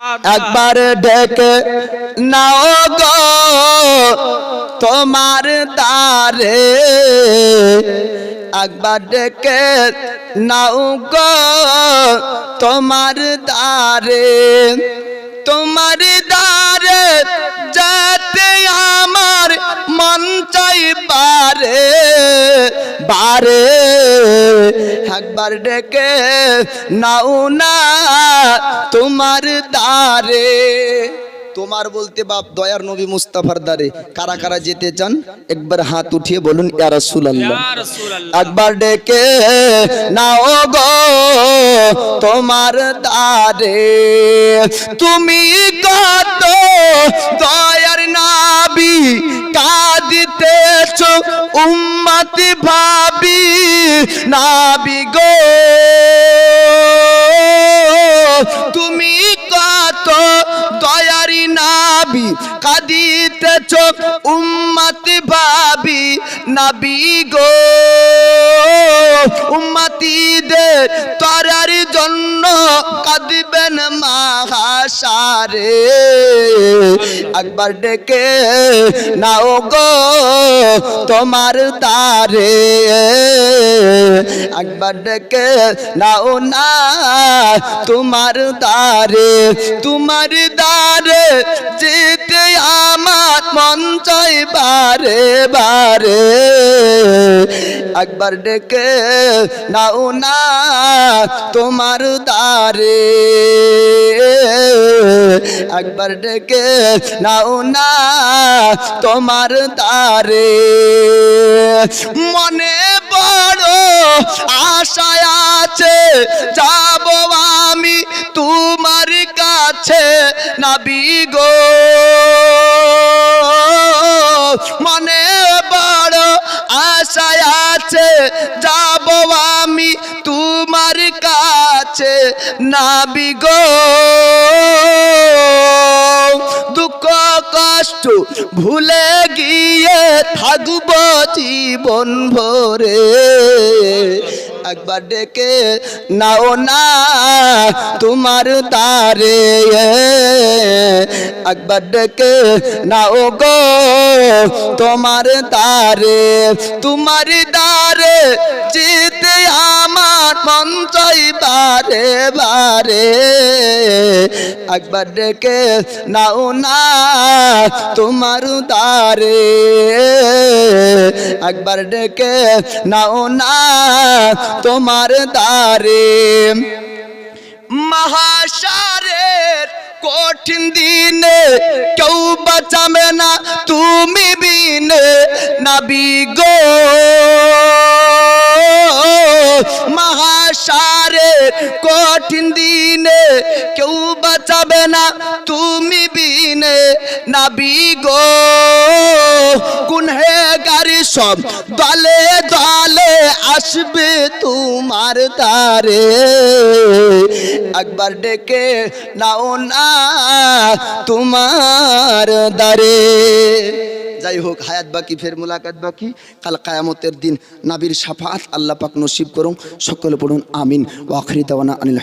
একবার ডেকে নাও গো তোমার দারে একবার ডেকে নাও গো তোমার দারে তোমার দারে যাতে আমার মন চাই বারে বারে একবার ডেকে নাও না তোমার দারে তোমার বলতে বাপ দয়ার নবী মুস্তাফার দারে কারা কারা যেতে চান? একবার হাত উঠিয়ে বলুন ইয়া রাসূলুল্লাহ। একবার ডেকে নাও গো তোমার দারে তুমি কত দয়ার নাবি কাঁদিতেছ উম্মতি ভাবি নাবি গো। তুমি কত দয়ারি নাবি, কাঁদিতেছ উম্মতি ভাবি নাবি গো। উম্মতিদের তরার জন্য কাঁদিবেন মাহাসারে। একবার ডেকে নাও গো তোমার তারে একবার ডেকে নাও না তোমার তারে তোমার দারে যেতে আমার মন চাই বারে বারে। একবার ডেকে নাও না তোমার দারে একবার ডেকে নাও না তোমার দারে মনে বড় আশায় আছে, যাব আমি তোমার কাছে নাবি গো। মনে বড় আশায় আছে, যাব আমি তোমার কাছে নাবি গো। কষ্ট ভুলে গিয়ে থাকব জীবন ভরে। একবার ডেকে নাও না তোমার তারে। একবার ডেকে নাও গো তোমার তারে। তোমার দারে জিতে আমার মন বারে বারে। একবার ডেকে নাও না তোমার দারে একবার ডেকে নাও না তোমার দারে। মহাসারের কঠিন দিনে কেউ বাঁচাবে না তুমি বিনে নাবি গো। মহাসারের কঠিন দিনে কেউ বাঁচাবে না তুমি বিনে নাবি গো। কুনহে গাড়ি সব দলে দলে আসবে তোমার তারে একবার ডেকে নাও না তোমার দারে যাই হোক, হায়াত বাকি, ফের মুলাকাত বাকি। কাল কায়ামতের দিন নাবির সাফাত আল্লাহ পাক নসিব করুন। সকলে পড়ুন, আমিন। ওয়াখরি দাওয়ানা আনিল।